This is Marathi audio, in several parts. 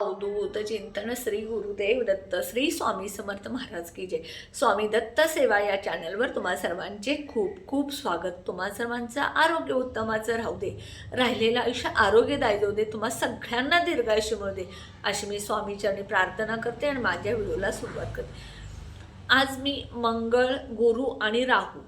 अवधूत चिंतन श्री गुरुदेव दत्त श्री स्वामी समर्थ महाराज की जय. स्वामी दत्त सेवा या चॅनलवर तुम्हा सर्वांचे खूप खूप स्वागत. तुम्हा सर्वांचं आरोग्य उत्तमाचं राहू दे. राहिलेलं आयुष्य आरोग्यदायी जाऊ दे. तुम्हा सगळ्यांना दीर्घायुष्य मिळू दे. अशी मी स्वामीचरणी प्रार्थना करते आणि माझ्या व्हिडिओला सुरुवात करते. आज मी मंगळ गुरु आणि राहू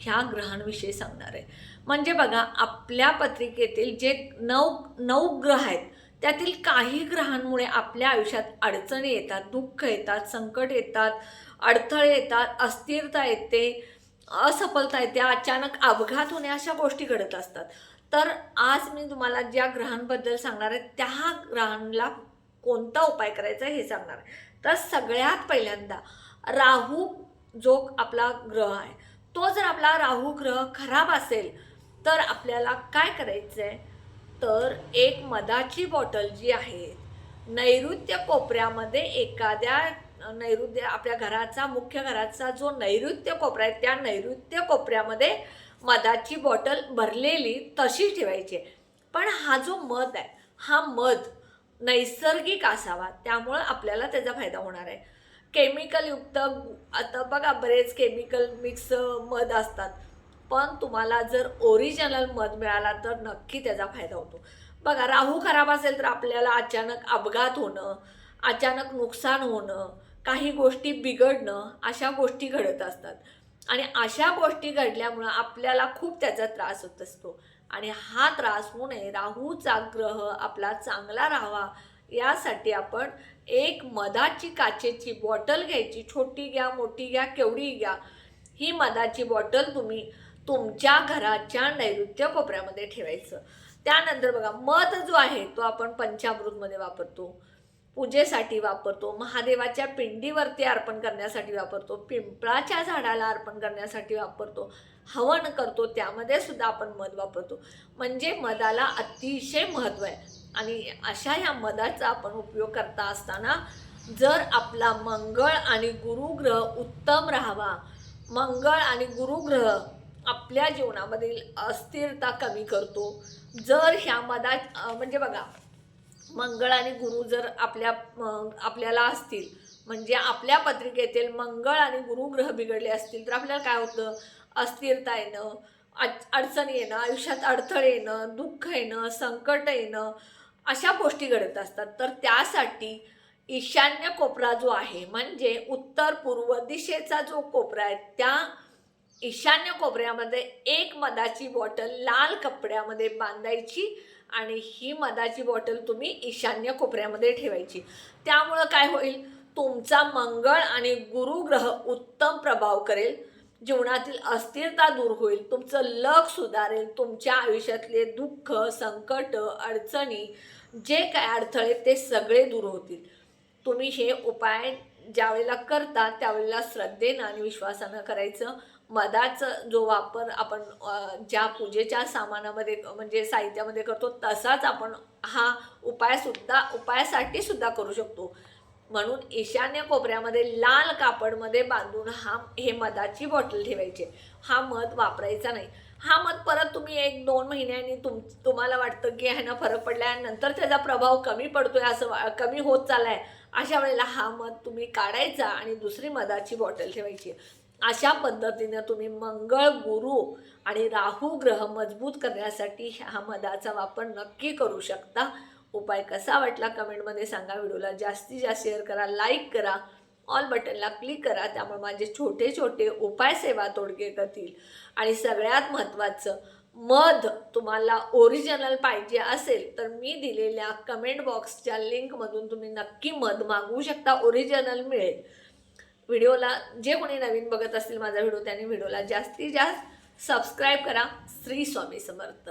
ह्या ग्रहांविषयी सांगणार आहे. म्हणजे बघा आपल्या पत्रिकेतील जे नऊ नऊ ग्रह आहेत त्यातील काही ग्रहांमुळे आपल्या आयुष्यात अडचणी येतात दुःख येतात संकट येतात अडथळे येतात अस्थिरता येते असफलता येते अचानक अपघात होणे अशा गोष्टी घडत असतात. तर आज मी तुम्हाला ज्या ग्रहांबद्दल सांगणार आहे त्या ग्रहांना कोणता उपाय करायचा हे सांगणार आहे. तर सगळ्यात पहिल्यांदा राहू जो आपला ग्रह आहे तो जर आपला राहू ग्रह खराब असेल तर आपल्याला काय करायचं आहे तर एक मधाची बॉटल जी आहे नैऋत्य कोपऱ्यामध्ये एखाद्या नैऋत्य आपल्या घराचा मुख्य घराचा जो नैऋत्य कोपरा आहे त्या नैऋत्य कोपऱ्यामध्ये मधाची बॉटल भरलेली तशी ठेवायची आहे. पण हा जो मध आहे हा मध नैसर्गिक असावा त्यामुळं आपल्याला त्याचा फायदा होणार आहे केमिकलयुक्त आता बघा बरेच केमिकल मिक्स मध असतात पण तुम्हाला जर ओरिजिनल मध मिळाला तर नक्की त्याचा फायदा होतो. बघा राहू खराब असेल तर आपल्याला अचानक अपघात होणं अचानक नुकसान होणं काही गोष्टी बिघडणं अशा गोष्टी घडत असतात. आणि अशा गोष्टी घडल्यामुळं आपल्याला खूप त्याचा त्रास होत असतो. आणि हा त्रास होऊ नये राहूचा ग्रह आपला चांगला राहावा यासाठी आपण एक मधाची काचेची बॉटल घ्यायची छोटी घ्या मोठी घ्या केवढी घ्या ही मधाची बॉटल तुम्ही तुमच्या घराच्या नैऋत्य कोपऱ्यामध्ये ठेवायचं. त्यानंतर बघा मध जो आहे तो आपण पंचामृतमध्ये वापरतो. पूजेसाठी वापरतो. महादेवाच्या पिंडीवरती अर्पण करण्यासाठी वापरतो. पिंपळाच्या झाडाला अर्पण करण्यासाठी वापरतो. हवन करतो त्यामध्ये सुद्धा आपण मध वापरतो. म्हणजे मधाला अतिशय महत्त्व आहे. आणि अशा ह्या मधाचा आपण उपयोग करता असताना जर आपला मंगळ आणि गुरुग्रह उत्तम राहावा मंगळ आणि गुरुग्रह आपल्या जीवनामधील अस्थिरता कमी करतो. जर ह्या मधा म्हणजे बघा मंगळ आणि गुरु जर आपल्या आपल्याला असतील म्हणजे आपल्या पत्रिकेतील मंगळ आणि गुरु ग्रह बिघडले असतील तर आपल्याला काय होतं? अस्थिरता येणं अडचण येणं आयुष्यात अडथळे येणं दुःख येणं संकट येणं अशा गोष्टी घडत असतात. तर त्यासाठी ईशान्य कोपरा जो आहे म्हणजे उत्तर पूर्व दिशेचा जो कोपरा आहे त्या ईशान्य कोपऱ्यामध्ये एक मधाची बॉटल लाल कपड्यामध्ये बांधायची आणि ही मधाची बॉटल तुम्ही ईशान्य कोपऱ्यामध्ये ठेवायची. त्यामुळं काय होईल? तुमचा मंगळ आणि गुरुग्रह उत्तम प्रभाव करेल. जीवनातील अस्थिरता दूर होईल. तुमचं लक सुधारेल. तुमच्या आयुष्यातले दुःख संकट अडचणी जे काय अडथळे ते सगळे दूर होतील. तुम्ही हे उपाय ज्यावेळेला करता त्यावेळेला श्रद्धेनं आणि विश्वासानं करायचं. मधाचं जो वापर आपण ज्या पूजेच्या सामानामध्ये म्हणजे साहित्यामध्ये करतो तसाच आपण हा उपायसुद्धा उपायासाठी सुद्धा करू शकतो. म्हणून ईशान्य कोपऱ्यामध्ये लाल कापडमध्ये बांधून हा हे मधाची बॉटल ठेवायची. हा मध वापरायचा नाही. हा मध परत तुम्ही एक दोन महिन्यांनी तुम तुम्हाला वाटतं की ह्यानं फरक पडला नंतर त्याचा प्रभाव कमी पडतोय असं वा- कमी होत चाललाय. अशा वेळेला हा मध तुम्ही काढायचा आणि दुसरी मधाची बॉटल ठेवायची. अशा पद्धतीनं तुम्ही मंगळ गुरु आणि राहू ग्रह मजबूत करण्यासाठी हा मधाचा वापर नक्की करू शकता. उपाय कसा वाटला कमेंटमध्ये सांगा. व्हिडिओला जास्तीत जास्त शेअर करा लाईक करा ऑल बटनला क्लिक करा. त्यामुळे माझे छोटे छोटे उपाय सेवा तोडगे करतील आणि सगळ्यात महत्त्वाचं मध तुम्हाला ओरिजिनल पाहिजे असेल तर मी दिलेल्या कमेंट बॉक्सच्या लिंकमधून तुम्ही नक्की मध मागवू शकता ओरिजिनल मिळेल. व्हिडिओला जे कोणी नवीन बघत असतील माझा व्हिडिओ त्यांनी व्हिडिओला जास्तीत जास्त सबस्क्राईब करा. श्री स्वामी समर्थ.